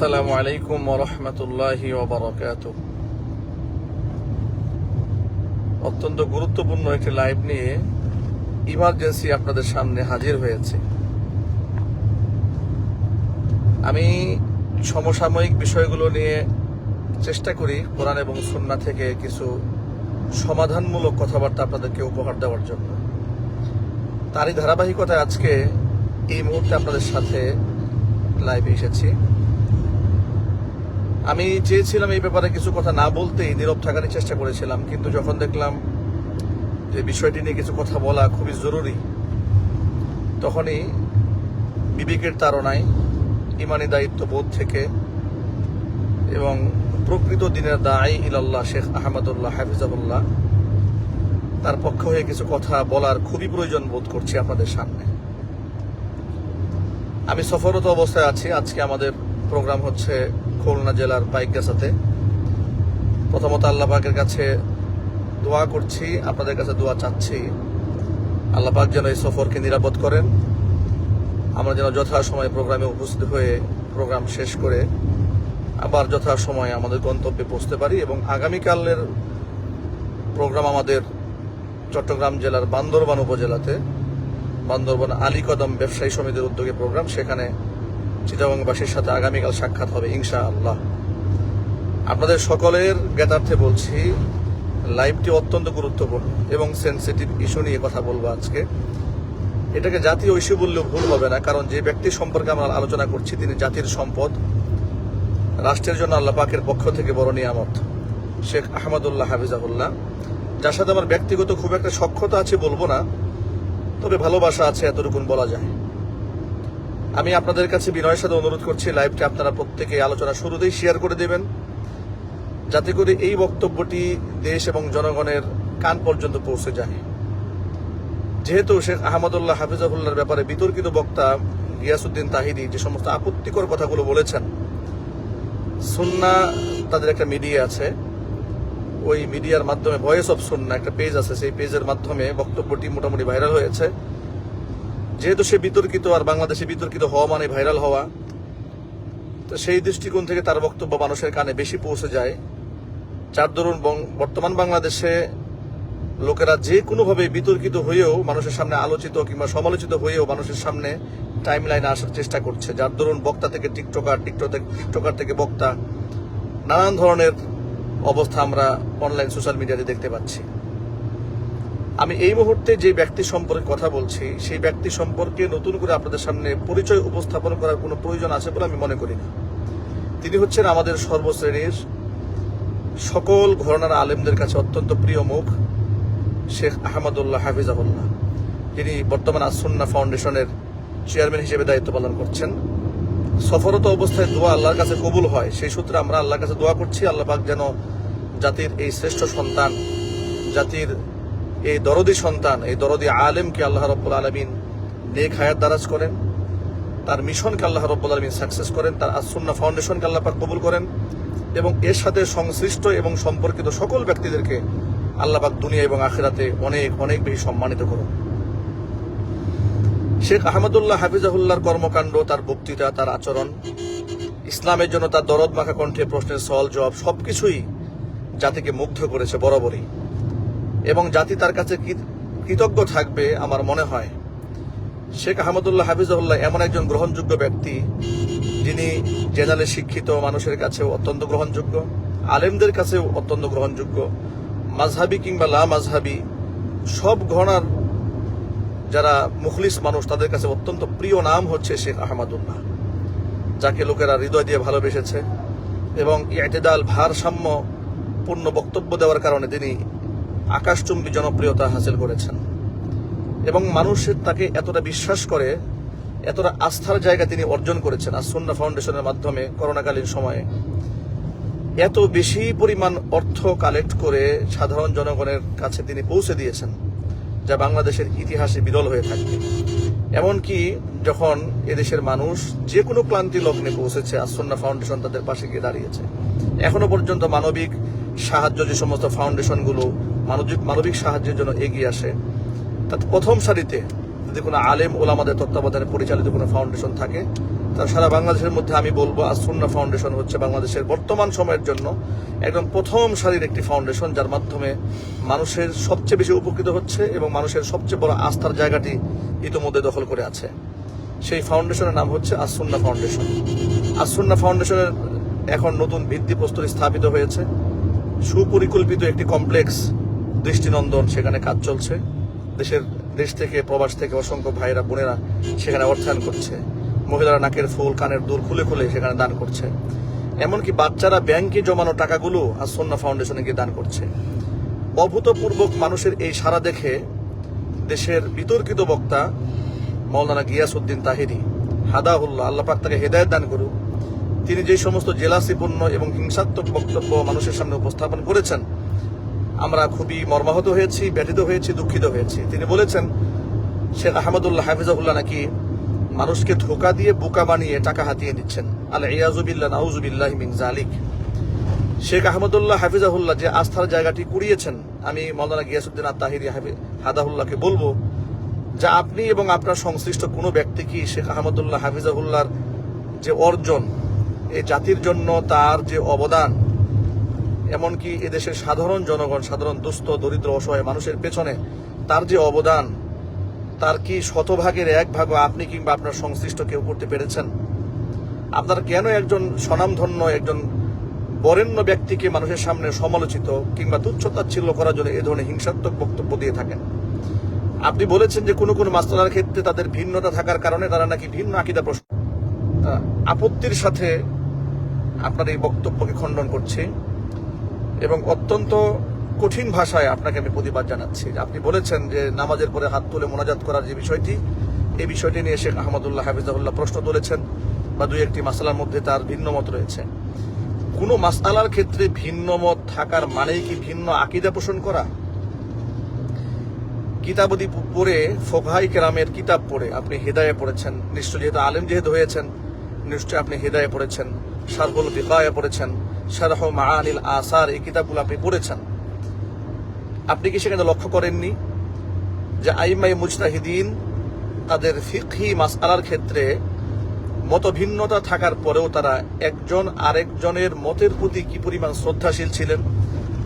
আসসালামু আলাইকুম রহমতুল্লাহি ওবরাকাত অত্যন্ত গুরুত্বপূর্ণ একটি লাইভ নিয়ে ইমার্জেন্সি আপনাদের সামনে হাজির হয়েছে। আমি সমসাময়িক বিষয়গুলো নিয়ে চেষ্টা করি কোরআন এবং সুন্না থেকে কিছু সমাধানমূলক কথাবার্তা আপনাদেরকে উপহার দেওয়ার জন্য। তারই ধারাবাহিকতায় আজকে এই মুহূর্তে আপনাদের সাথে লাইভে এসেছি। আমি চেয়েছিলাম এই ব্যাপারে কিছু কথা না বলতেই নীরব থাকারই চেষ্টা করেছিলাম, কিন্তু যখন দেখলাম যে বিষয়টি নিয়ে কিছু কথা বলা খুবই জরুরি, তখনই বিবেকের তাড়নায় ইমানি দায়িত্ব বোধ থেকে এবং প্রকৃত দিনের দায় ইলাল্লাহ শেখ আহমদুল্লাহ হাফিজাবুল্লাহ তার পক্ষ হয়ে কিছু কথা বলার খুবই প্রয়োজন বোধ করছি আপনাদের সামনে। আমি সফরত অবস্থায় আছি। আজকে আমাদের প্রোগ্রাম হচ্ছে খুলনা জেলার বাইকগাছাতে প্রথমত আল্লাহ পাকের কাছে দোয়া করছি, আপনাদের কাছে দোয়া চাচ্ছি। আল্লাহ পাক যেন এই সফরকে নিরাপদ করেন। আমরা যেন যথাসময়ে প্রোগ্রামে উপস্থিত হয়ে প্রোগ্রাম শেষ করে আবার যথাসময়ে আমাদের গন্তব্যে পৌঁছতে পারি এবং আগামীকালের প্রোগ্রাম আমাদের চট্টগ্রাম জেলার বান্দরবান উপজেলাতে, বান্দরবান আলী কদম ব্যবসায়ী সমিতির উদ্যোগে প্রোগ্রাম, সেখানে চিটাগংবাসীর সাথে আগামীকাল সাক্ষাৎ হবে ইনশা আল্লাহ আপনাদের সকলের জ্ঞাতার্থে বলছি লাইভটি অত্যন্ত গুরুত্বপূর্ণ এবং সেন্সিটিভ ইস্যু নিয়ে কথা বলব আজকে। এটাকে জাতীয় ইস্যু বললেও ভুল হবে না, কারণ যে ব্যক্তি সম্পর্কে আমরা আলোচনা করছি, তিনি জাতির সম্পদ, রাষ্ট্রের জন্য আল্লাহ পাকের পক্ষ থেকে বড় নিয়ামত, শেখ আহমদুল্লাহ হাফিজাহুল্লাহ। যার সাথে আমার ব্যক্তিগত খুব একটা সক্ষতা আছে বলব না, তবে ভালোবাসা আছে এতটুকুন বলা যায়। আমি আপনাদের কাছে বিনয়ের সাথে অনুরোধ করছি লাইভটি আপনারা প্রত্যেকে আলোচনা শুরুতেই শেয়ার করে দেবেন। যাতে করে এই বক্তব্যটি দেশ এবং জনগণের কান পর্যন্ত পৌঁছে যায়। যেহেতু শেখ আহমদুল্লাহ হাফিজাহুল্লাহর ব্যাপারে বিতর্কিত বক্তা গিয়াসুদ্দিন তাহিদি যে সমস্ত আপত্তিকর কথাগুলো বলেছেন, সুন্না তাদের একটা মিডিয়া আছে। ওই মিডিয়ার মাধ্যমে ভয়েস অফ সুন্না একটা পেজ আছে, সেই পেজের মাধ্যমে বক্তব্যটি মোটামুটি ভাইরাল হয়েছে। যেহেতু সে বিতর্কিত আর বাংলাদেশে বিতর্কিত হওয়া মানে ভাইরাল হওয়া, তো সেই দৃষ্টিকোণ থেকে তার বক্তব্য মানুষের কানে বেশি পৌঁছে যায়। যার দরুন বর্তমান বাংলাদেশে লোকেরা যে কোনোভাবে বিতর্কিত হয়েও মানুষের সামনে আলোচিত কিংবা সমালোচিত হয়েও মানুষের সামনে টাইম লাইনে আসার চেষ্টা করছে। যার দরুন বক্তা থেকে টিকটকার টিকটকার থেকে বক্তা, নানান ধরনের অবস্থা আমরা অনলাইন সোশ্যাল মিডিয়াতে দেখতে পাচ্ছি। আমি এই মুহূর্তে যে ব্যক্তি সম্পর্কে কথা বলছি, সেই ব্যক্তি সম্পর্কে নতুন করে আপনাদের সামনে পরিচয় উপস্থাপন করার কোনো প্রয়োজন আছে বলে আমি মনে করি না। তিনি হচ্ছেন আমাদের সর্বশ্রেণীর সকল ঘরনার আলেমদের কাছে অত্যন্ত প্রিয় মুখ, শেখ আহমদুল্লাহ হাফিজাহুল্লাহ। যিনি বর্তমান আসন্না ফাউন্ডেশনের চেয়ারম্যান হিসেবে দায়িত্ব পালন করছেন। সফরত অবস্থায় দোয়া আল্লাহর কাছে কবুল হয়, সেই সূত্রে আমরা আল্লাহর কাছে দোয়া করছি, আল্লাহ পাক যেন জাতির এই শ্রেষ্ঠ সন্তান, জাতির এই দরদি সন্তান, এই দরদি আলেমকে আল্লাহ রব্বুল আলমিন নেক হায়াত দারাজ করেন, তার মিশনকে আল্লাহ রব্বুল আলমিন সাকসেস করেন, তার আসন্না ফাউন্ডেশনকে আল্লাহ কবুল করেন এবং এর সাথে সংশ্লিষ্ট এবং সম্পর্কিত সকল ব্যক্তিদেরকে আল্লাহ পাক দুনিয়া এবং আখেরাতে অনেক অনেক বেশি সম্মানিত করুন। শেখ আহমদুল্লাহ হাফিজাহুল্লাহর কর্মকাণ্ড, তার বক্তৃতা, তার আচরণ, ইসলামের জন্য তার দরদ মাখা কণ্ঠে প্রশ্নের সওয়াল জবাব সবকিছুই জাতিকে মুগ্ধ করেছে বরাবরই। এবং জাতি তার কাছে কৃতজ্ঞ থাকবে আমার মনে হয়। শেখ আহমদুল্লাহ হাফিজাহুল্লাহ এমন একজন গ্রহণযোগ্য ব্যক্তি, যিনি জেনারেলে শিক্ষিত মানুষের কাছেও অত্যন্ত গ্রহণযোগ্য, আলেমদের কাছেও অত্যন্ত গ্রহণযোগ্য মাঝহাবি কিংবা লা মাঝহাবি সব ঘরানার যারা মুখলিস মানুষ, তাদের কাছে অত্যন্ত প্রিয় নাম হচ্ছে শেখ আহমদুল্লাহ, যাকে লোকেরা হৃদয় দিয়ে ভালোবেসেছে এবং ইতেদাল ভারসাম্য পূর্ণ বক্তব্য দেওয়ার কারণে তিনি আকাশচুম্বী জনপ্রিয়তা হাসিল করেছেন। এবং মানুষের তাকে এতটা বিশ্বাস করে, এতটা আস্থার জায়গা তিনি অর্জন করেছেন আসন্না ফাউন্ডেশনের মাধ্যমে করোনাকালীন সময়ে। এত বেশি পরিমাণ অর্থ কালেক্ট করে সাধারণ জনগণের কাছে তিনি পৌঁছে দিয়েছেন, যা বাংলাদেশের ইতিহাসে বিরল হয়ে থাকবে। এমনকি যখন এদেশের মানুষ যে কোনো ক্লান্তি লগ্নে পৌঁছেছে আসন্না ফাউন্ডেশন তাদের পাশে গিয়ে দাঁড়িয়েছে। এখনও পর্যন্ত মানবিক সাহায্য যে সমস্ত ফাউন্ডেশনগুলো মানবিক মানবিক সাহায্যের জন্য এগিয়ে আসে তাতে প্রথম সারিতে যদি কোনো আলেম ওলামাদের তত্ত্বাবধানে পরিচালিত কোনো ফাউন্ডেশন থাকে তা সারা বাংলাদেশের মধ্যে আমি বলব আসুন্না ফাউন্ডেশন হচ্ছে বাংলাদেশের বর্তমান সময়ের জন্য একদম প্রথম সারির একটি ফাউন্ডেশন, যার মাধ্যমে মানুষের সবচেয়ে বেশি উপকৃত হচ্ছে এবং মানুষের সবচেয়ে বড় আস্থার জায়গাটি ইতোমধ্যে দখল করে আছে। সেই ফাউন্ডেশনের নাম হচ্ছে আসুন্না ফাউন্ডেশন। আসুন্না ফাউন্ডেশনের এখন নতুন ভিত্তিপ্রস্তর স্থাপিত হয়েছে। সুপরিকল্পিত একটি কমপ্লেক্স দৃষ্টিনন্দন সেখানে কাজ চলছে। দেশের দেশ থেকে, প্রবাস থেকে অসংখ্য ভাইরা বোনেরা সেখানে অর্থায়ন করছে। মহিলারা নাকের ফুল, কানের দুল খুলে খুলে সেখানে দান করছে। এমনকি বাচ্চারা ব্যাংকে জমানো টাকাগুলো আর আসন্না ফাউন্ডেশনে গিয়ে দান করছে। অভূতপূর্বক মানুষের এই সারা দেখে দেশের বিতর্কিত বক্তা মৌলানা গিয়াসউদ্দিন তাহিরি, হাদাহুল্লাহ, আল্লাহ পাক তাকে হেদায়ত দান করুক। তিনি যে সমস্ত জেলাসিপূর্ণ এবং হিংসাত্মক বক্তব্য মানুষের সামনে উপস্থাপন করেছেন, আমরা খুবই মর্মাহত হয়েছি, ব্যথিত হয়েছি, দুঃখিত হয়েছি। তিনি বলেছেন, শেখ আহমদুল্লাহ হাফিজাহুল্লাহ নাকি মানুষকে ধোকা দিয়ে বোকা বানিয়ে টাকা হাতিয়ে দিচ্ছেন আল ইয়াজুবিল্লাহ নাউজুবিল্লাহ মিন জালিক শেখ আহমদুল্লাহ হাফিজাহুল্লাহ যে আস্থার জায়গাটি কুড়িয়েছেন, আমি মৌলানা গিয়াসুদ্দিন আত্মাহিরি হাদাহুল্লাহকে বলব, যা আপনি এবং আপনার সংশ্লিষ্ট কোনো ব্যক্তি কি শেখ আহমদুল্লাহ হাফিজাহুল্লাহর যে অর্জন এই জাতির জন্য তার যে অবদান, এমনকি এদেশের সাধারণ জনগণ, সাধারণ দুস্থ, দরিদ্র, অসহায় মানুষের পেছনে তার যে অবদান, তার কি শতভাগের এক ভাগও আপনি কিংবা আপনার সংশ্লিষ্ট কেউ করতে পেরেছেন? আপনার কেন একজন স্বনামধন্য, একজন বরেণ্য ব্যক্তিকে মানুষের সামনে সমালোচিত কিংবা তুচ্ছতাচ্ছিল্য করার জন্য এ ধরনের হিংসাত্মক বক্তব্য দিয়ে থাকেন? আপনি বলেছেন যে কোনো কোনো মাস্টারের ক্ষেত্রে তাদের ভিন্নতা থাকার কারণে তারা নাকি ভিন্ন আকিদা প্রশ্ন আপত্তির সাথে আপনার এই বক্তব্যকে খণ্ডন করছি এবং অত্যন্ত কঠিন ভাষায় আপনাকে আমি প্রতিবাদ জানাচ্ছি। আপনি বলেছেন যে নামাজের পরে হাত তুলে মোনাজাত করার যে বিষয়টি, এই বিষয়টি নিয়ে শেখ আহমদুল্লাহ হাফিজাহুল্লাহ প্রশ্ন তুলেছেন বা দুই একটি মাসালার মধ্যে তার ভিন্ন মত রয়েছে। কোনো মাসালার ক্ষেত্রে ভিন্ন মত থাকার মানেই কি ভিন্ন আকিদা পোষণ করা? কিতাবদি পড়ে, ফোকহাই কেরামের কিতাব পড়ে আপনি হেদায়ে পড়েছেন। নিশ্চয় যেহেতু আলেম যেহেতু হয়েছেন নিশ্চয় আপনি হেদায়ে পড়েছেন। শারহুল বিকায়া পড়েছেন, শারহ মাআনিল আসার এই কিতাবগুলো আপনি পড়েছেন। আপনি কি সেখানে লক্ষ্য করেননি যে আইমাই মুজতাহিদিন তাদের ফিকহি মাসআলার ক্ষেত্রে মতভিন্নতা থাকার পরেও তারা একজন আরেকজনের মতের প্রতি কি পরিমাণ শ্রদ্ধাশীল ছিলেন?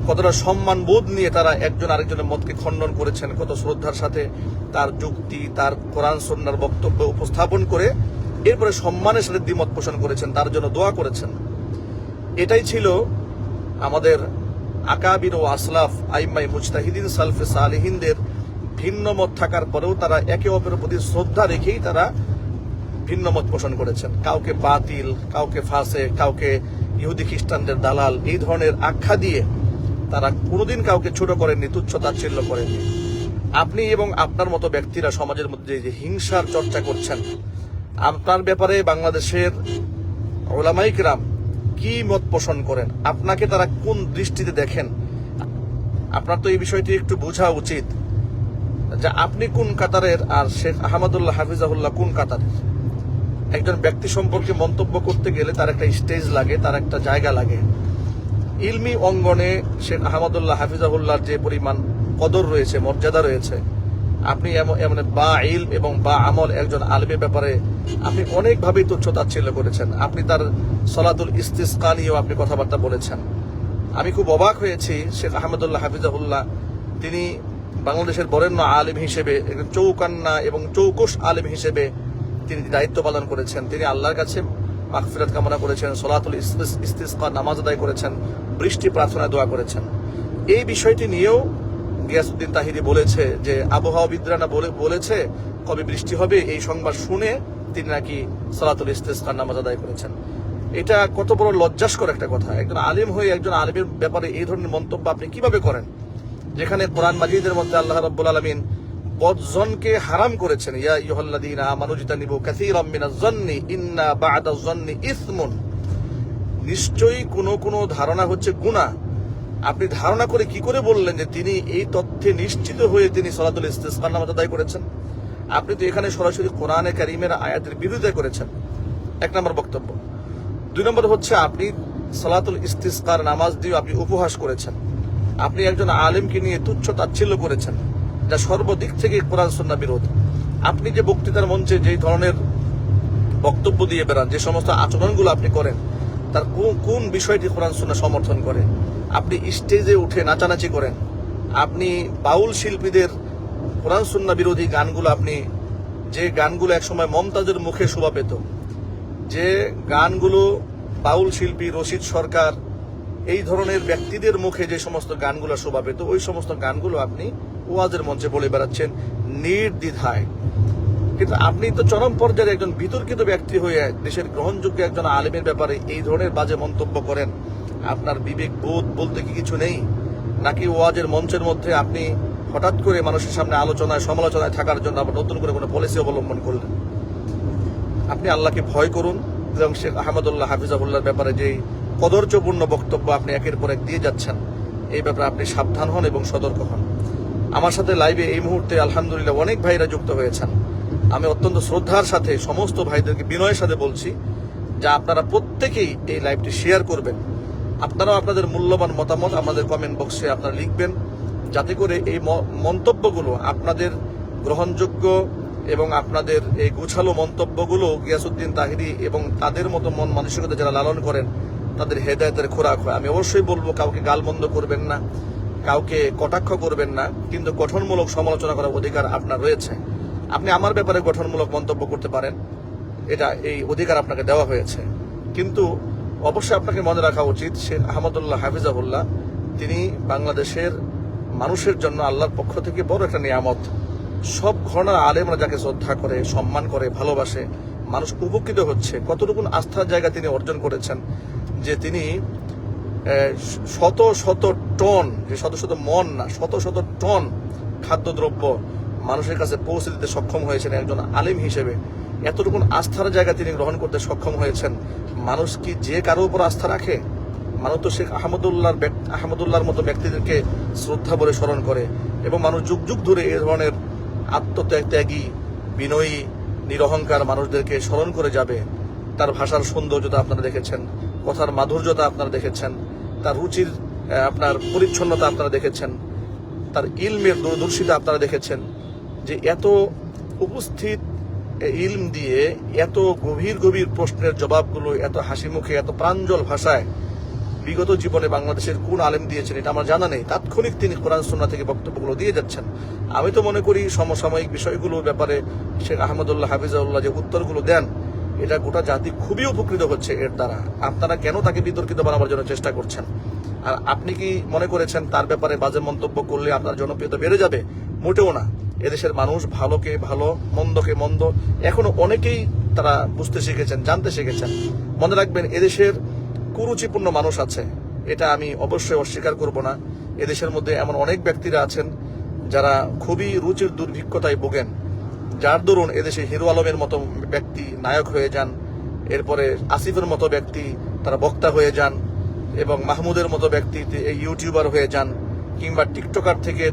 কতটা সম্মান বোধ নিয়ে তারা একজন আরেকজনের মতকে খণ্ডন করেছেন? কত শ্রদ্ধার সাথে তার যুক্তি, তার কোরআন সন্ন্যার বক্তব্য উপস্থাপন করে এরপরে সম্মানের সাথে দ্বিমত পোষণ করেছেন, তার জন্য দোয়া করেছেন। এটাই ছিল আমাদের আকাবির ও আসলাফ আইমাই মুজতাহিদিন সালফে সালিহিনদের ভিন্ন মত থাকার পরেও তারা একে অপরের প্রতি শ্রদ্ধা রেখেই তারা ভিন্ন মত পোষণ করেছেন। কাউকে বাতিল, কাউকে ফাঁসে, কাউকে ইহুদি খ্রিস্টানদের দালাল, এই ধরনের আখ্যা দিয়ে তারা কোনোদিন কাউকে ছোট করেননি, তুচ্ছ তাচ্ছিল্য করেননি। আপনি এবং আপনার মতো ব্যক্তিরা সমাজের মধ্যে যে হিংসার চর্চা করছেন আপনার ব্যাপারে বাংলাদেশের ওলামাইকরাম কি মত পোষণ করেন? আপনাকে তারা কোন দৃষ্টিতে দেখেন? আপনার তো এই বিষয়টি একটু বোঝা উচিত যে আপনি কোন কাতারের আর শেখ আহমদুল্লাহ হাফিজাহুল্লাহ কোন কাতারের? একজন ব্যক্তি সম্পর্কে মন্তব্য করতে গেলে তার একটা স্টেজ লাগে, তার একটা জায়গা লাগে। ইলমি অঙ্গনে শেখ আহমদুল্লাহ হাফিজাহুল্লাহর যে পরিমাণ কদর রয়েছে, মর্যাদা রয়েছে আপনি এমন বা ইলম এবং বা আমল একজন আলমের ব্যাপারে আপনি অনেকভাবেই তুচ্ছ তাচ্ছিল্য করেছেন। আপনি তার সলাতুল ইস্তিসকা নিয়েও আপনি কথাবার্তা বলেছেন। আমি খুব অবাক হয়েছি, শেখ আহমদুল্লাহ হাফিজাহুল্লাহ। তিনি বাংলাদেশের বরেণ্য আলেম হিসেবে, একজন চৌকান্না এবং চৌকস আলেম হিসেবে তিনি দায়িত্ব পালন করেছেন। তিনি আল্লাহর কাছে মাগফিরাত কামনা করেছেন, সলাতুল ইস্তিস- ইস্তিসকা নামাজ আদায় করেছেন, বৃষ্টি প্রার্থনা দোয়া করেছেন। এই বিষয়টি নিয়েও গিয়াসুদ্দিন তাহিরি বলেছে যে আবহাওয়াবিদরা না বলে, বলেছে, কবে বৃষ্টি হবে এই সংবাদ শুনে তিনি নাকি সলাতুল ইস্তিসকার নামাজ আদায় করেছেন। এটা কত বড় লজ্জাস্কর একটা কথা। একজন আলিম হয়ে একজন আলিমের ব্যাপারে এই ধরনের মন্তব্য আপনি কীভাবে করেন? যেখানে কোরআন মাজিদের মধ্যে আল্লাহ রাব্বুল আলামিন বদজনকে হারাম করেছেন। ইয়া ইয়ুহাল্লাযীনা আমানু জিতানিবু কাসীরাম মিনাজ জন্নি ইন্না বা'দা জন্নি ইসমুন। নিশ্চয়ই কোনো কোনো ধারণা হচ্ছে গুনাহ। আপনি ধারণা করে কি করে বললেন যে তিনি এই তথ্যে নিশ্চিত হয়ে তিনি সলাতুল ইস্তিসকার নামাজ আদায় করেছেন? আপনি তো এখানে সরাসরি কোরআনে কারিমের আয়াতের বিরোধিতা করেছেন। এক নম্বর বক্তব্য। দুই নম্বর হচ্ছে আপনি সলাতুল ইস্তিসকার নামাজ দিয়ে আপনি উপহাস করেছেন। আপনি একজন আলেমকে নিয়ে তুচ্ছ তাচ্ছিল্য করেছেন। যা সর্বদিক থেকে কোরআন সন্না বিরোধ। আপনি যে বক্তৃতার মঞ্চে যেই ধরনের বক্তব্য দিয়ে বেড়ান, যে সমস্ত আচরণগুলো আপনি করেন তার কোন- কোন বিষয়টি কোরআন সুন্নাহ সমর্থন করে? আপনি স্টেজে উঠে নাচানাচি করেন। আপনি বাউল শিল্পীদের কোরআন সুন্না বিরোধী গানগুলো আপনি, যে গানগুলো একসময় মমতাজের মুখে শোভা পেত, যে গানগুলো বাউল শিল্পী রশিদ সরকার, এই ধরনের ব্যক্তিদের মুখে যে সমস্ত গানগুলো শোভা পেত, ওই সমস্ত গানগুলো আপনি ওয়াজের মঞ্চে বলে বেড়াচ্ছেন নির্দ্বিধায়। কিন্তু আপনি তো চরম পর্যায়ে একজন বিতর্কিত ব্যক্তি হয়ে দেশের গ্রহণযোগ্য একজন আলেমের ব্যাপারে এই ধরনের বাজে মন্তব্য করেন। আপনার বিবেক বোধ বলতে কি কিছু নেই? নাকি ওয়াজের মঞ্চের মধ্যে আপনি হঠাৎ করে মানুষের সামনে আলোচনায়, সমালোচনায় থাকার জন্য আবার নতুন করে কোনো পলিসি অবলম্বন করলেন? আপনি আল্লাহকে ভয় করুন এবং শেখ আহমদুল্লাহ হাফিজাবুল্লাহর ব্যাপারে যে কদর্যপূর্ণ বক্তব্য আপনি একের পর এক দিয়ে যাচ্ছেন, এই ব্যাপারে আপনি সাবধান হন এবং সতর্ক হন। আমার সাথে লাইভে এই মুহূর্তে আলহামদুলিল্লাহ অনেক ভাইরা যুক্ত হয়েছেন। আমি অত্যন্ত শ্রদ্ধার সাথে সমস্ত ভাইদেরকে বিনয়ের সাথে বলছি, যে আপনারা প্রত্যেকেই এই লাইভটি শেয়ার করবেন। আপনারাও আপনাদের মূল্যবান মতামত আমাদের কমেন্ট বক্সে আপনারা লিখবেন, যাতে করে এই মন্তব্যগুলো আপনাদের গ্রহণযোগ্য এবং আপনাদের এই গুছালো মন্তব্যগুলো গিয়াসুদ্দিন তাহিরি এবং তাদের মতো মন মানসিকতা যারা লালন করেন, তাদের হেদায়তের খোরাক হয়। আমি অবশ্যই বলব, কাউকে গালমন্দ করবেন না, কাউকে কটাক্ষ করবেন না, কিন্তু গঠনমূলক সমালোচনা করার অধিকার আপনার রয়েছে। আপনি আমার ব্যাপারে গঠনমূলক মন্তব্য করতে পারেন। এটা এই অধিকার আপনাকে দেওয়া হয়েছে। কিন্তু অবশ্যই আপনাকে মনে রাখা উচিত, শেখ আহমদুল্লাহ হাফিজাহুল্লাহ, তিনি বাংলাদেশের মানুষের জন্য আল্লাহর পক্ষ থেকে বড় একটা নিয়ামত। সব ঘটনার আলেমরা যাকে শ্রদ্ধা করে, সম্মান করে, ভালোবাসে, মানুষ উপকৃত হচ্ছে। কতটুকু আস্থার জায়গা তিনি অর্জন করেছেন যে তিনি শত শত টন, যে শত শত মন না, শত শত টন খাদ্যদ্রব্য মানুষের কাছে পৌঁছে দিতে সক্ষম হয়েছেন একজন আলিম হিসেবে। এতটুকু আস্থার জায়গা তিনি গ্রহণ করতে সক্ষম হয়েছেন। মানুষ কি যে কারও উপর আস্থা রাখে? মানুষ তো শেখ আহমদুল্লাহর ব্যক- আহমদুল্লাহর মতো ব্যক্তিদেরকে শ্রদ্ধা বলে স্মরণ করে এবং মানুষ যুগ যুগ ধরে এ ধরনের আত্মত্যাগ ত্যাগী বিনয়ী, নিরহংকার মানুষদেরকে স্মরণ করে যাবে। তার ভাষার সৌন্দর্যতা আপনারা দেখেছেন, কথার মাধুর্যতা আপনারা দেখেছেন, তার রুচির আপনার পরিচ্ছন্নতা আপনারা দেখেছেন, তার ইলমের দূরদর্শিতা আপনারা দেখেছেন। যে এত উপস্থিত ইলম দিয়ে এত গভীর গভীর প্রশ্নের জবাবগুলো, এত হাসি মুখে, এত প্রাঞ্জল ভাষায় বিগত জীবনে বাংলাদেশের কোন আলেম দিয়েছেন এটা আমার জানা নেই। তাৎক্ষণিক তিনি কোরআন সুন্না থেকে বক্তব্যগুলো দিয়ে যাচ্ছেন। আমি তো মনে করি সমসাময়িক বিষয়গুলোর ব্যাপারে শেখ আহমদুল্লাহ হাফিজাউল্লাহ যে উত্তরগুলো দেন, এটা গোটা জাতি খুবই উপকৃত হচ্ছে এর দ্বারা। আপনারা কেন তাকে বিতর্কিত বানাবার জন্য চেষ্টা করছেন? আর আপনি কি মনে করেছেন তার ব্যাপারে বাজে মন্তব্য করলে আপনার জনপ্রিয়তা বেড়ে যাবে? মোটেও না। এদেশের মানুষ ভালোকে ভালো, মন্দকে মন্দ এখনও অনেকেই তারা বুঝতে শিখেছেন, জানতে শিখেছেন। মনে রাখবেন, এদেশের কুরুচিপূর্ণ মানুষ আছে। এটা আমি অবশ্যই অস্বীকার করব না। এদেশের মধ্যে এমন অনেক ব্যক্তিরা আছেন যারা খুবই রুচির দুর্ভিক্ষতায় ভোগেন। যার দরুন এদেশে হিরো আলমের মতো ব্যক্তি নায়ক হয়ে যান, এরপরে আসিফের মতো ব্যক্তি তারা বক্তা হয়ে যান, এবং মাহমুদের মতো ব্যক্তি ইউটিউবার হয়ে যান, কিংবা টিকটকার থেকে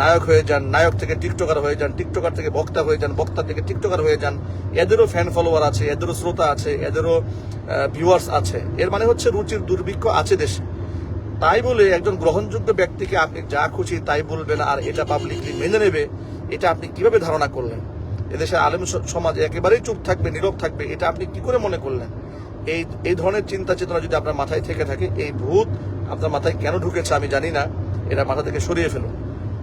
নায়ক হয়ে যান, নায়ক থেকে টিকটকার হয়ে যান, টিকটকার থেকে বক্তা হয়ে যান, বক্তা থেকে টিকটকার হয়ে যান, এদেরও ফ্যান ফলোয়ার আছে, এদেরও শ্রোতা আছে, এদেরও ভিউয়ার্স আছে। এর মানে হচ্ছে রুচির দুর্ভিক্ষ আছে দেশে। তাই বলে একজন গ্রহণযোগ্য ব্যক্তিকে আপনি যা খুশি তাই বলবেন আর এটা পাবলিকলি মেনে নেবে, এটা আপনি কীভাবে ধারণা করলেন? এদেশের আলেম সমাজ একেবারেই চুপ থাকবে, নীরব থাকবে, এটা আপনি কি করে মনে করলেন? এই এই ধরনের চিন্তা চেতনা যদি আপনার মাথায় থেকে থাকে, এই ভূত আপনার মাথায় কেন ঢুকেছে আমি জানি না, এটা মাথা থেকে সরিয়ে ফেলুন।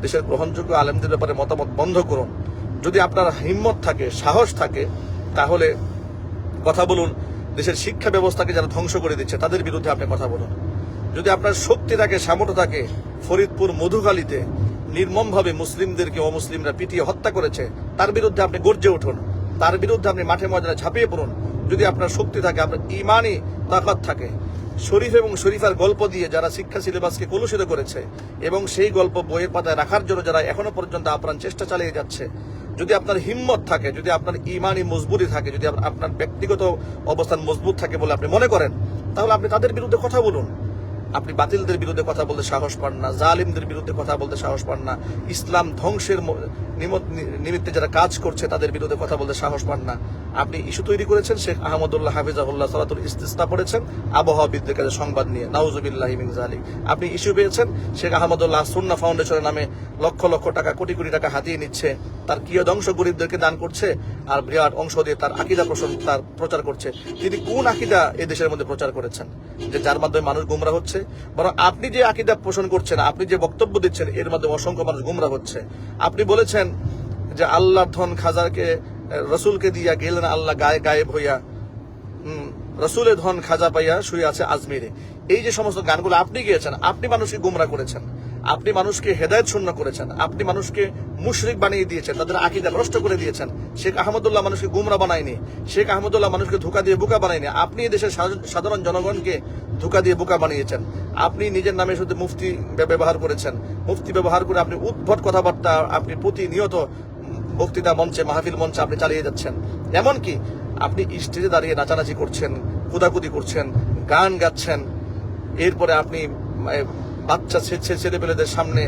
দেশের গ্রহণযোগ্য আলেমদের ব্যাপারে মতামত বন্ধ করুন। যদি আপনার হিম্মত থাকে, সাহস থাকে, তাহলে কথা বলুন। দেশের শিক্ষা ব্যবস্থাকে যারা ধ্বংস করে দিচ্ছে, তাদের বিরুদ্ধে আপনি কথা বলুন। যদি আপনার শক্তি থাকে, সামর্থ্য থাকে, ফরিদপুর মধুখালীতে নির্মমভাবে মুসলিমদেরকে অমুসলিমরা পিটিয়ে হত্যা করেছে, তার বিরুদ্ধে আপনি গর্জে উঠুন। তার বিরুদ্ধে আপনি মাঠে ময়দানে ঝাঁপিয়ে পড়ুন। যদি আপনার শক্তি থাকে, আপনার ইমানই তাকাত থাকে। শরীফ এবং শরীফার গল্প দিয়ে যারা শিক্ষা সিলেবাসকে কলুষিত করেছে এবং সেই গল্প বইয়ের পাতায় রাখার জন্য যারা এখনও পর্যন্ত আপ্রাণ চেষ্টা চালিয়ে যাচ্ছে, যদি আপনার হিম্মত থাকে, যদি আপনার ইমানই মজবুতি থাকে, যদি আপনার ব্যক্তিগত অবস্থান মজবুত থাকে বলে আপনি মনে করেন, তাহলে আপনি তাদের বিরুদ্ধে কথা বলুন। আপনি বাতিলদের বিরুদ্ধে কথা বলতে সাহস পান না, জালিমদের বিরুদ্ধে কথা বলতে সাহস পান না, ইসলাম ধ্বংসের নিমিত্তে যারা কাজ করছে তাদের বিরুদ্ধে কথা বলতে সাহস পান না। আপনি ইস্যু তৈরি করেছেন, শেখ আহমদুল্লাহ হাফিজাহুল্লাহ সালাতুল ইস্তিস্তা পড়েছেন আবহাওয়াবিদদের কাছে সংবাদ নিয়ে, নাউজুবিল্লাহ মিন জালিক আপনি ইস্যু পেয়েছেন, শেখ আহমদুল্লাহ সুন্না ফাউন্ডেশনের নামে লক্ষ লক্ষ টাকা, কোটি কোটি টাকা হাতিয়ে নিচ্ছে, তার কিয়দ অংশ গরিবদেরকে দান করছে, আর বিরাট অংশ দিয়ে তার আকিদা পোষণ তার প্রচার করছে। তিনি কোন আকিদা এ দেশের মধ্যে প্রচার করেছেন? যে যার মাধ্যমে মানুষ গুমরা হচ্ছে? বরং আপনি যে আকিদা পোষণ করছেন, আপনি যে বক্তব্য দিচ্ছেন, এর মাধ্যমে অসংখ্য মানুষ গুমরা হচ্ছে। আপনি বলেছেন যে আল্লাহর ধন খাজারকে রসুলকে দিয়া গেলেন আল্লাহ গায়ে গায়েব হইয়া। রসুলের ধন খাজা পাইয়া শুয়ে আছে আজমিরে। এই যে সমস্ত গানগুলো আপনি গিয়েছেন, আপনি মানুষকে গুমরা করেছেন, আপনি মানুষকে হেদায়ত শূন্য করেছেন, আপনি মানুষকে মুশরিক বানিয়ে দিয়েছেন, তাদের আকিদা নষ্ট করে দিয়েছেন। শেখ আহমদুল্লাহ মানুষকে গুমরা বানায়নি, শেখ আহমদুল্লাহ মানুষকে ধোকা দিয়ে বোকা বানায়নি, আপনি দেশের সাধা- সাধারণ জনগণকে ধোকা দিয়ে বোকা বানিয়েছেন। আপনি নিজের নামে শুধু মুফতি ব্যবহার করেছেন, মুফতি ব্যবহার করে আপনি উদ্ভট কথাবার্তা, আপনি প্রতিনিয়ত বক্তৃতা মঞ্চে, মাহফিল মঞ্চে আপনি চালিয়ে যাচ্ছেন। এমনকি আপনি স্টেজে দাঁড়িয়ে নাচানাচি করছেন, কুদাকুদি করছেন, গান গাচ্ছেন। এরপরে আপনি বাচ্চা ছেলে পেলেদের সামনে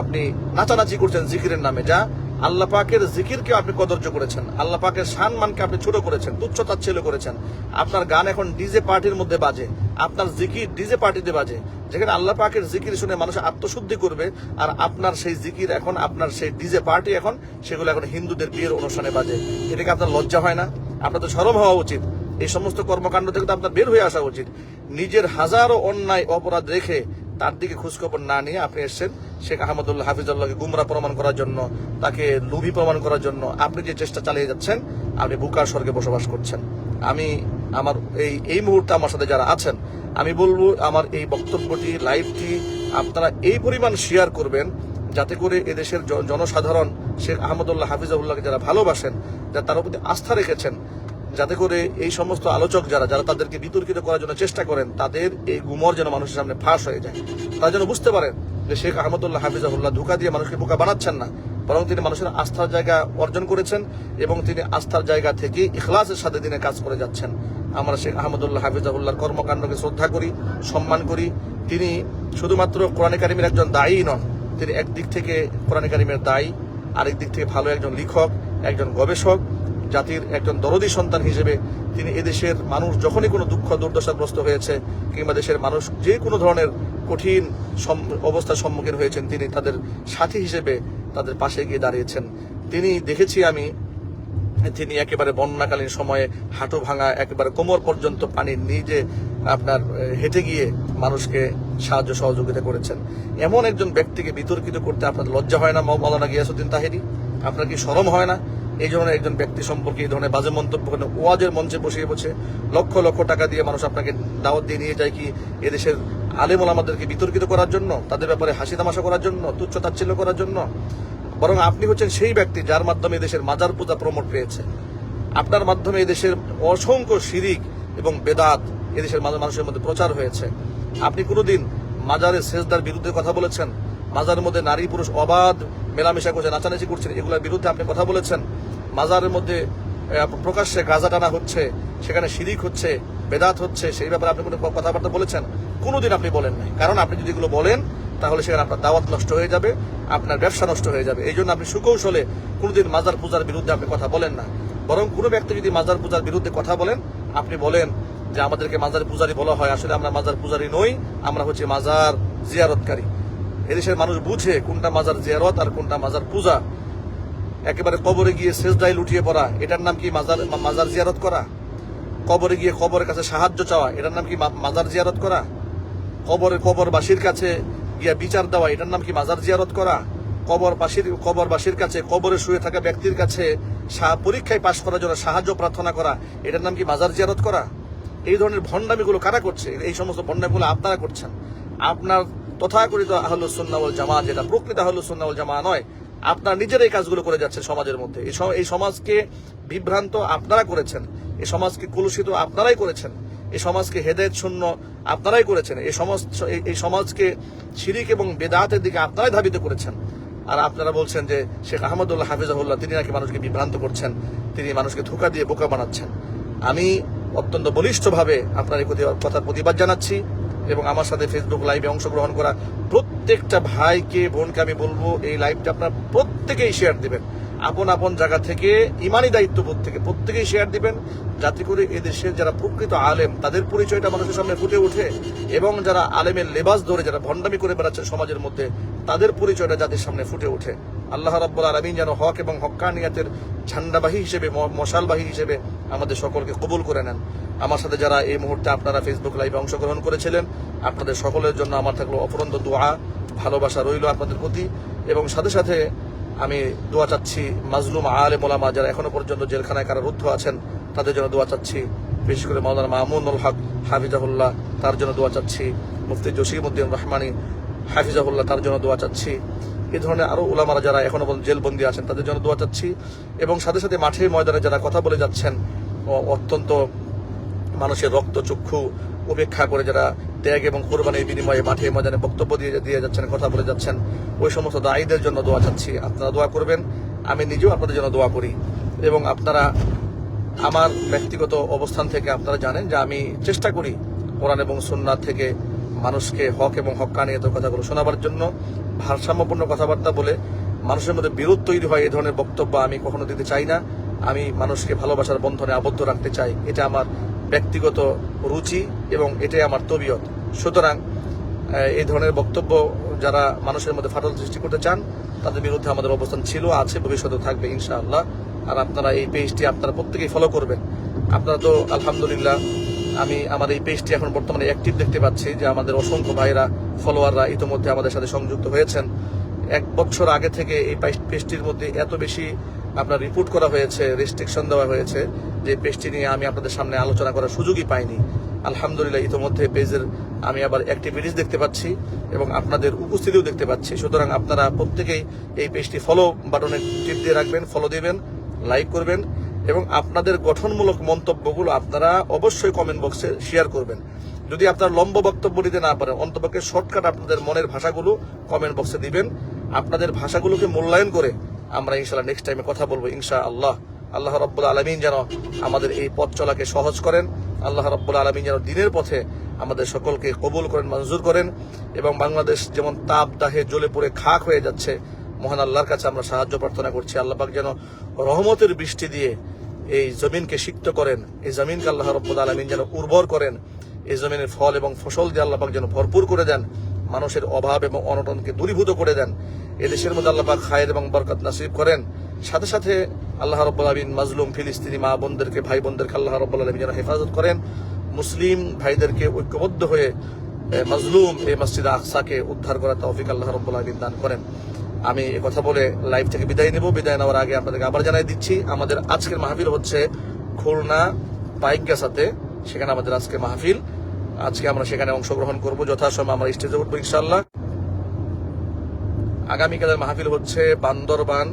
আপনি নাচানাচি করছেন জিকিরের নামে। যা আল্লাহ পাকের জিকিরকে আপনি কদর্য করেছেন। আল্লাহ পাকের সম্মানকে আপনি ছোট করেছেন, তুচ্ছ তাচ্ছিল্য করেছেন। আপনার গান এখন ডিজে পার্টির মধ্যে বাজে, আপনার জিকির ডিজে পার্টিতে বাজে। যেখানে আল্লাহ পাকের জিকির শুনে মানুষ আত্মশুদ্ধি করবে আর আপনার সেই জিকির এখন, আপনার সেই ডিজে পার্টি এখন, সেগুলো এখন হিন্দুদের বিয়ের অনুষ্ঠানে বাজে। এটাকে আপনার লজ্জা হয় না? আপনার তো সরম হওয়া উচিত। এই সমস্ত কর্মকাণ্ড থেকে তো আপনার বের হয়ে আসা উচিত। নিজের হাজারো অন্যায় অপরাধ রেখে তার দিকে খোঁজখবর না নিয়ে আপনি এসেছেন। শেখ আহমদুল্লাহ হাফিজুল্লাহকে গুমরা প্রমাণ করার জন্য, তাকে লুভি প্রমাণ করার জন্য আপনি যে চেষ্টা চালিয়ে যাচ্ছেন, আপনি বুকার স্বর্গে বসবাস করছেন। আমি আমার এই এই মুহূর্তে আমার সাথে যারা আছেন, আমি বলব আমার এই বক্তব্যটি, লাইভটি আপনারা এই পরিমাণ শেয়ার করবেন, যাতে করে এদেশের জনসাধারণ শেখ আহমদুল্লাহ হাফিজাহুল্লাহকে যারা ভালোবাসেন যারা তার প্রতি আস্থা রেখেছেন যাতে করে এই সমস্ত আলোচক যারা যারা তাদেরকে বিতর্কিত করার জন্য চেষ্টা করেন, তাদের এই গুমর যেন মানুষের সামনে ফাঁস হয়ে যায়। তারা যেন বুঝতে পারেন যে শেখ আহমদুল্লাহ, হাফিজাহুল্লাহ ধোকা দিয়ে মানুষকে বোকা বানাচ্ছেন না, বরং তিনি মানুষের আস্থার জায়গা অর্জন করেছেন এবং তিনি আস্থার জায়গা থেকে ইখলাসের সাথে দিনে কাজ করে যাচ্ছেন। আমরা শেখ আহমদুল্লাহ, হাফিজাহুল্লাহর কর্মকাণ্ডকে শ্রদ্ধা করি, সম্মান করি। তিনি শুধুমাত্র কোরআন কারিমের একজন দায়ী নন, তিনি একদিক থেকে কোরআন দায়ী আরেক দিক থেকে ভালো একজন লেখক, একজন গবেষক। জাতির একজন দরদি সন্তান হিসেবে তিনি এদেশের মানুষ যখনই কোনো দুঃখ, দুর্দশাগ্রস্ত হয়েছে কিংবা দেশের মানুষ যে কোনো ধরনের কঠিন অবস্থার সম্মুখীন হয়েছেন, তিনি তাদের সাথী হিসেবে তাদের পাশে গিয়ে দাঁড়িয়েছেন। তিনি দেখেছি আমি, তিনি একেবারে বন্যাকালীন সময়ে হাঁটু ভাঙা, একেবারে কোমর পর্যন্ত পানি নিজে আপনার হেঁটে গিয়ে মানুষকে সাহায্য, সহযোগিতা করেছেন। এমন একজন ব্যক্তিকে বিতর্কিত করতে আপনার লজ্জা হয় না মৌলানা গিয়াসুদ্দিন তাহেরি? আপনার কি সরম হয় না? এই ধরনের একজন ব্যক্তি সম্পর্কে, এই ধরনের বাজে মন্তব্য করেন ওয়াজের মঞ্চে বসিয়ে বসে লক্ষ লক্ষ টাকা দিয়ে মানুষ আপনাকে দাওয়াত দিয়ে নিয়ে যায় কি এদেশের আলেমুল আমাদেরকে বিতর্কিত করার জন্য, তাদের ব্যাপারে হাসি তামাশা করার জন্য, তুচ্ছ তাচ্ছিল্য করার জন্য? বরং আপনি হচ্ছেন সেই ব্যক্তি যার মাধ্যমে দেশের মাজার পূজা প্রমোট পেয়েছে। আপনার মাধ্যমে দেশের অসংখ্য শিরিক এবং বেদাত এদেশের মানু- মানুষের মধ্যে প্রচার হয়েছে। আপনি কোনোদিন মাজারের শেষদার বিরুদ্ধে কথা বলেছেন? মাজারের মধ্যে নারী পুরুষ অবাধ মেলামেশা করছে নাচানাচি করছেন, এগুলোর বিরুদ্ধে আপনি কথা বলেছেন? মাজারের মধ্যে প্রকাশ্যে গাঁজা টানা হচ্ছে, সেখানে শিরিক হচ্ছে, বেদাত হচ্ছে, সেই ব্যাপারে আপনি কোনো কথাবার্তা বলেছেন? কোনোদিন আপনি বলেন নাই। কারণ আপনি যদি এগুলো বলেন, তাহলে সেখানে আপনার দাওয়াত নষ্ট হয়ে যাবে, আপনার ব্যবসা নষ্ট হয়ে যাবে। এই জন্য আপনি সুকৌশলে কোনোদিন মাজার পূজার বিরুদ্ধে আপনি কথা বলেন না। বরং কোনো ব্যক্তি যদি মাজার পূজার বিরুদ্ধে কথা বলেন, আপনি বলেন যে আমাদেরকে মাজার পূজারি বলা হয়, আসলে আমরা মাজার পূজারি নই, আমরা হচ্ছে মাজার জিয়ারতকারী। এদেশের মানুষ বুঝে কোনটা মাজার জিয়ারত আর কোনটা মাজার পূজা। একেবারে কবরে গিয়ে শেষদায় লুটিয়ে পড়া, এটার নাম কি মাজার মাজার জিয়ারত করা? কবরে গিয়ে কবরের কাছে সাহায্য চাওয়া, এটার নাম কি মাজার জিয়ারত করা? কবরে কবরবাসীর কাছে গিয়া বিচার দেওয়া, এটার নাম কি মাজার জিয়ারত করা? কবরবাসীর কবরবাসীর কাছে কবরে শুয়ে থাকা ব্যক্তির কাছে পরীক্ষায় পাশ করার জন্য সাহায্য প্রার্থনা করা, এটার নাম কি মাজার জিয়ারত করা? এই ধরনের ভণ্ডামিগুলো কারা করছে? এই সমস্ত ভণ্ডামিগুলো আপনারা করছেন। আপনার তথাকথিত আহলুসুন্নাউল জামা যেটা প্রকৃত আহলুসুন্নাউল জামা নয় আপনার নিজের এই কাজগুলো করে যাচ্ছেন সমাজের মধ্যে। এই সমাজকে বিভ্রান্ত আপনারা করেছেন। এই সমাজকে কলুষিত আপনারাই করেছেন। এই সমাজকে হেদায়ত শূন্য আপনারাই করেছেন। এই সমাজ এই- সমাজকে শিরিক এবং বেদাতের দিকে আপনারাই ধাবিত করেছেন। আর আপনারা বলছেন যে শেখ আহমদুল্লাহ হাফিজাহুল্লাহ, তিনি নাকি মানুষকে বিভ্রান্ত করছেন। তিনি মানুষকে ধোকা দিয়ে বোকা বানাচ্ছেন। আমি অত্যন্ত বলিষ্ঠভাবে আপনার এই কথা- কথার প্রতিবাদ জানাচ্ছি। এবং আমার সাথে ফেসবুক লাইভে অংশগ্রহণ করা প্রত্যেকটা ভাইকে, বোনকে আমি বলব, এই লাইভটা আপনার প্রত্যেকেই শেয়ার দিবেন। আপন আপন জায়গা থেকে ইমানি দায়িত্ববোধ থেকে প্রত্যেকেই শেয়ার দিবেন, যাতে করে এদেশের যারা প্রকৃত আলেম, তাদের পরিচয়টা মানুষের সামনে ফুটে ওঠে এবং যারা আলেমের লেবাস ধরে যারা ভণ্ডামি করে বেড়াচ্ছে সমাজের মধ্যে, তাদের পরিচয়টা জাতির সামনে ফুটে ওঠে। আল্লাহ রাব্বুল আলমিন যেন হক এবং হক্কানিয়াতের ঝান্ডাবাহী হিসেবে মশালবাহী হিসেবে আমাদের সকলকে কবুল করে নেন। আমার সাথে যারা এই মুহূর্তে আপনারা ফেসবুক লাইভে অংশগ্রহণ করেছিলেন, আপনাদের সকলের জন্য আমার থাকল অপরন্ত দোয়া, ভালোবাসা রইল আপনাদের প্রতি এবং সাথে সাথে আমি দোয়া চাচ্ছি মাজলুম আলে মোলামা যারা এখনও পর্যন্ত জেলখানায় কারারুদ্ধ আছেন, তাদের জন্য দোয়া চাচ্ছি। বিশেষ করে মাওলানা মামুনুল হক হাফিজাহুল্লাহ, তার জন্য দোয়া চাচ্ছি। মুফতি জসিমউদ্দিন রহমানী হাফিজাহুল্লাহ, তার জন্য দোয়া চাচ্ছি। এই ধরনের আরও ওলামারা যারা এখনও পর্যন্ত জেলবন্দি আছেন, তাদের জন্য দোয়া চাচ্ছি। এবং সাথে সাথে মাঠে ময়দানে যারা কথা বলে যাচ্ছেন অত্যন্ত মানুষের রক্ত চক্ষু উপেক্ষা করে যারা ত্যাগ এবং কোরবানির বিনিময়ে মাঠে ময়দানে বক্তব্য দিয়ে দিয়ে যাচ্ছেন, কথা বলে যাচ্ছেন। ওই সমস্ত দায়ীদের জন্য দোয়া চাচ্ছি। আপনারা দোয়া করবেন, আমি নিজেও আপনাদের জন্য দোয়া করি। এবং আপনারা আমার ব্যক্তিগত অবস্থান থেকে আপনারা জানেন যে আমি চেষ্টা করি কোরআন এবং সুন্নাত থেকে মানুষকে হক এবং হক্কানিয়ত কথাগুলো শোনাবার জন্য, ভারসাম্যপূর্ণ কথাবার্তা বলে মানুষের মধ্যে বিরোধ তৈরি হয় এই ধরনের বক্তব্য আমি কখনো দিতে চাই না। আমি মানুষকে ভালোবাসার বন্ধনে আবদ্ধ রাখতে চাই। এটা আমার ব্যক্তিগত রুচি এবং এটাই আমার তবিয়ত। সুতরাং এই ধরনের বক্তব্য যারা মানুষের মধ্যে ফাটল সৃষ্টি করতে চান, তাদের বিরুদ্ধে আমাদের অবস্থান ছিল, আছে ভবিষ্যতে থাকবে, ইনশাআল্লাহ। আর আপনারা এই পেজটি আপনারা প্রত্যেকেই ফলো করবেন। আপনারা তো, আলহামদুলিল্লাহ, আমি আমার এই পেজটি এখন বর্তমানে অ্যাক্টিভ দেখতে পাচ্ছি যে আমাদের অসংখ্য ভাইরা ফলোয়াররা ইতিমধ্যে আমাদের সাথে সংযুক্ত হয়েছেন। এক বছর আগে থেকে এই পেজটির মধ্যে এত বেশি আপনার রিপোর্ট করা হয়েছে রেস্ট্রিকশন দেওয়া হয়েছে, যে পেজটি নিয়ে আমি আপনাদের সামনে আলোচনা করার সুযোগই পাইনি। আলহামদুলিল্লাহ, ইতিমধ্যে পেজের আমি আবার অ্যাক্টিভিটিস দেখতে পাচ্ছি এবং আপনাদের উপস্থিতিও দেখতে পাচ্ছি। সুতরাং আপনারা প্রত্যেকেই এই পেজটি ফলো বাটনে টিপ দিয়ে রাখবেন ফলো দিবেন লাইক করবেন এবং আপনাদের গঠনমূলক মন্তব্যগুলো আপনারা অবশ্যই কমেন্ট বক্সে শেয়ার করবেন। যদি আপনার লম্ব বক্তব্য দিতে না পারেন, অন্তপক্ষে শর্টকাট আপনাদের মনের ভাষাগুলো কমেন্ট বক্সে দিবেন। আপনাদের ভাষাগুলোকে মূল্যায়ন করে আমরা ইনশাল্লাহ নেক্সট টাইমে কথা বলব ইনশা আল্লাহ আল্লাহ রব্বুল আলমিন যেন আমাদের এই পথ চলাকে সহজ করেন, আল্লাহ রব্বুল আলমিন যেন দিনের পথে আমাদের সকলকে কবুল করেন, মঞ্জুর করেন এবং বাংলাদেশ যেমন তাপ দাহে জ্বলে পড়ে খাক হয়ে যাচ্ছে, মহান আল্লাহর কাছে আমরা সাহায্য প্রার্থনা করছি। আল্লাপাক যেন রহমতের বৃষ্টি দিয়ে এই জমিনকে সিক্ত করেন, এই জমিনকে আল্লাহ রব্বুল আলমিন যেন উর্বর করেন, এই জমিনের ফল এবং ফসল দিয়ে আল্লাপাক যেন ভরপুর করে দেন। মানুষের অভাব এবং অনটনকে দূরীভূত করে দেন। এদেশের মধ্যে আল্লাহ পাক খায়ের এবং বরকত নাসিব করেন। সাথে সাথে আল্লাহ রব্বুল মাজলুম ফিলিস্তিনি মা বোনদেরকে, ভাই বোনদেরকে আল্লাহ রব্বুল যেন হেফাজত করেন। মুসলিম ভাইদেরকে ঐক্যবদ্ধ হয়ে মাজলুম এই মসজিদ আকসাকে উদ্ধার করার তৌফিক আল্লাহ রব্বুল দান করেন। আমি কথা বলে লাইভ থেকে বিদায় নেব। বিদায় নেওয়ার আগে আপনাদেরকে আবার জানাই দিচ্ছি, আমাদের আজকের মাহফিল হচ্ছে খুলনা পাইকগাছাতে। সেখানে আমাদের আজকে মাহফিল আজকে আমরা সেখানে অংশগ্রহণ করব। যথাসময় আমরা স্টেজে উঠবো ইনশাল্লাহ আগামীকালের মাহফিল হচ্ছে বান্দরবান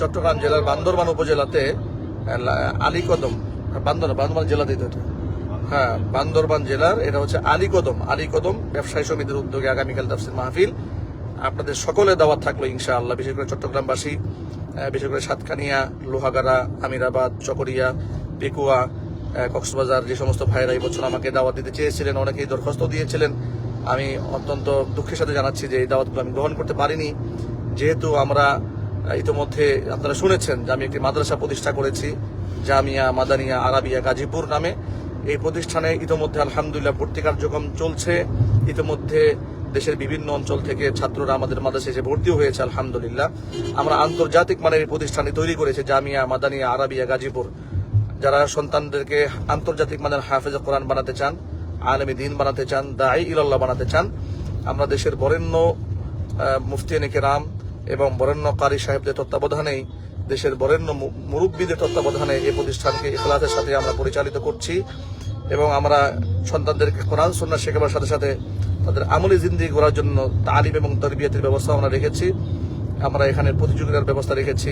চট্টগ্রাম জেলার বান্দরবান উপজেলাতে আলীকদম, বান্দর, বান্দরবান জেলাতেই তো এটা। হ্যাঁ বান্দরবান জেলার, এটা হচ্ছে আলীকদম। আলীকদম ব্যবসায়ী সমিতির উদ্যোগে আগামীকাল তাফসির মাহফিল। আপনাদের সকলে দাওয়াত থাকল ইনশাআল্লাহ, বিশেষ করে চট্টগ্রামবাসী বিশেষ করে সাতকানিয়া, লোহাগাড়া, আমিরাবাদ, চকরিয়া, পেকুয়া কক্সবাজার যে সমস্ত ভাইরা এই বছর আমাকে দাওয়াত দিতে চেয়েছিলেন, অনেকেই দরখাস্ত দিয়েছিলেন। আমি অত্যন্ত দুঃখের সাথে জানাচ্ছি যে এই দাওয়াতগুলো আমি গ্রহণ করতে পারিনি। যেহেতু আমরা ইতিমধ্যে আপনারা শুনেছেন যে আমি একটি মাদ্রাসা প্রতিষ্ঠা করেছি, জামিয়া মাদানিয়া আরাবিয়া গাজীপুর নামে। এই প্রতিষ্ঠানে ইতিমধ্যে আলহামদুলিল্লাহ ভর্তি কার্যক্রম চলছে। ইতিমধ্যে দেশের বিভিন্ন অঞ্চল থেকে ছাত্ররা আমাদের মাদ্রাসায় এসে ভর্তিও হয়েছে, আলহামদুলিল্লাহ। আমরা আন্তর্জাতিক মানের এই প্রতিষ্ঠানে তৈরি করেছে, জামিয়া মাদানিয়া আরাবিয়া গাজীপুর। যারা সন্তানদেরকে আন্তর্জাতিক মানের হাফেজ কোরআন বানাতে চান, আলমী দিন বানাতে চান দায়ী ইল্লাহ বানাতে চান, আমরা দেশের বরেণ্য মুফতিয়ানে কেরাম এবং বরেণ্য কারি সাহেবদের তত্ত্বাবধানেই দেশের বরেণ্য মুরব্বীদের তত্ত্বাবধানে এই প্রতিষ্ঠানকে ইখলাসের সাথে আমরা পরিচালিত করছি এবং আমরা সন্তানদেরকে কোরআন সন্না শেখাবার সাথে সাথে তাদের আমলি জিন্দিগি করার জন্য তালিম এবং তরবিয়তের ব্যবস্থা আমরা রেখেছি। আমরা এখানে প্রতিযোগিতার ব্যবস্থা রেখেছি।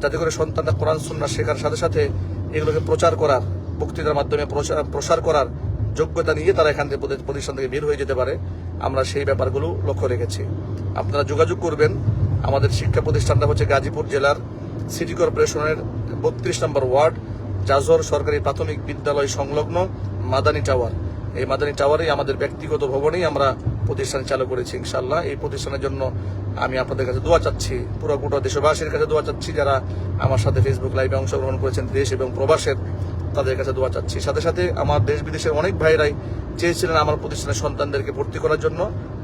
যাতে করে সন্তানরা কোরআন সুন্না শেখার সাথে সাথে এগুলোকে প্রচার করার, বক্তৃতার মাধ্যমে প্রসার করার যোগ্যতা নিয়ে তারা এখান থেকে প্রতিষ্ঠান থেকে বের হয়ে যেতে পারে। আমরা সেই ব্যাপারগুলো লক্ষ্য রেখেছি। আপনারা যোগাযোগ করবেন। আমাদের শিক্ষা প্রতিষ্ঠানটা হচ্ছে গাজীপুর জেলার সিটি কর্পোরেশনের বত্রিশ নম্বর ওয়ার্ড, জাজর সরকারি প্রাথমিক বিদ্যালয় সংলগ্ন মাদানী টাওয়ার। এই মাদানী টাওয়ারে আমাদের ব্যক্তিগত ভবনেই আমরা প্রতিষ্ঠান চালু করেছি ইনশাল্লাহ এই প্রতিষ্ঠানের জন্য আমি আপনাদের কাছে দোয়া চাচ্ছি, পুরো গোটা দেশবাসীর কাছে দোয়া চাচ্ছি, যারা আমার সাথে ফেসবুক লাইভে অংশগ্রহণ করেছেন, দেশ এবং প্রবাসের, তাদের কাছে দোয়া চাচ্ছি। সাথে সাথে আমার দেশ বিদেশের অনেক ভাইরাই চেয়েছিলেন আমার প্রতিষ্ঠানের সন্তানদেরকে ভর্তি করার জন্য।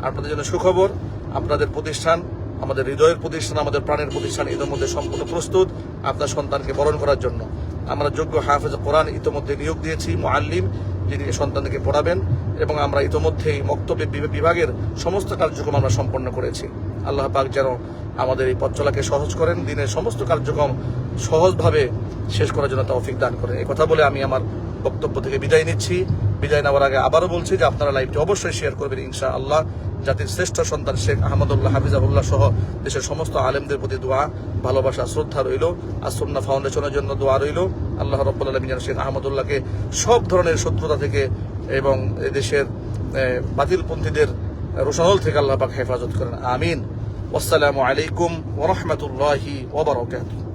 আপনাদের জন্য সুখবর, আপনাদের প্রতিষ্ঠান, আমাদের হৃদয়ের প্রতিষ্ঠান, আমাদের প্রাণের প্রতিষ্ঠান, এদের মধ্যে সম্পূর্ণ প্রস্তুত আপনার সন্তানকে বরণ করার জন্য। আমরা যোগ্য হাফেজ কোরআন ইতোমধ্যে নিয়োগ দিয়েছি মোয়াল্লিম যিনি সন্তানদেরকে পড়াবেন। এবং আমরা ইতোমধ্যেই মক্তব্য বিভাগ- বিভাগের সমস্ত কার্যক্রম আমরা সম্পন্ন করেছি। আল্লাহ পাক যেন আমাদের এই পথ চলাকে সহজ করেন, দিনের সমস্ত কার্যক্রম সহজভাবে শেষ করার জন্য তৌফিক দান করেন। এই কথা বলে আমি আমার বক্তব্য থেকে বিদায় নিচ্ছি। বিদায় নেওয়ার আগে আবারও বলছি যে আপনারা লাইভটি অবশ্যই শেয়ার করবেন ইনশা আল্লাহ জাতির শ্রেষ্ঠ সন্তান শেখ আহমদুল্লাহ হাফিজাহুল্লাহ সহ দেশের সমস্ত আলেমদের প্রতি দোয়া ভালোবাসা শ্রদ্ধা রইল। আসন্না ফাউন্ডেশনের জন্য দোয়া রইল। আল্লাহ রব্বুল আলমিন শেখ আহমদুল্লাহকে সব ধরনের শত্রুতা থেকে এবং এদেশের আহ, বাতিলপন্থীদের রোশানল থেকে আল্লাহ পাক হেফাজত করেন। আমিন। আসসালামু আলাইকুম ওরহমতুল্লাহি ওবরাকাতুহ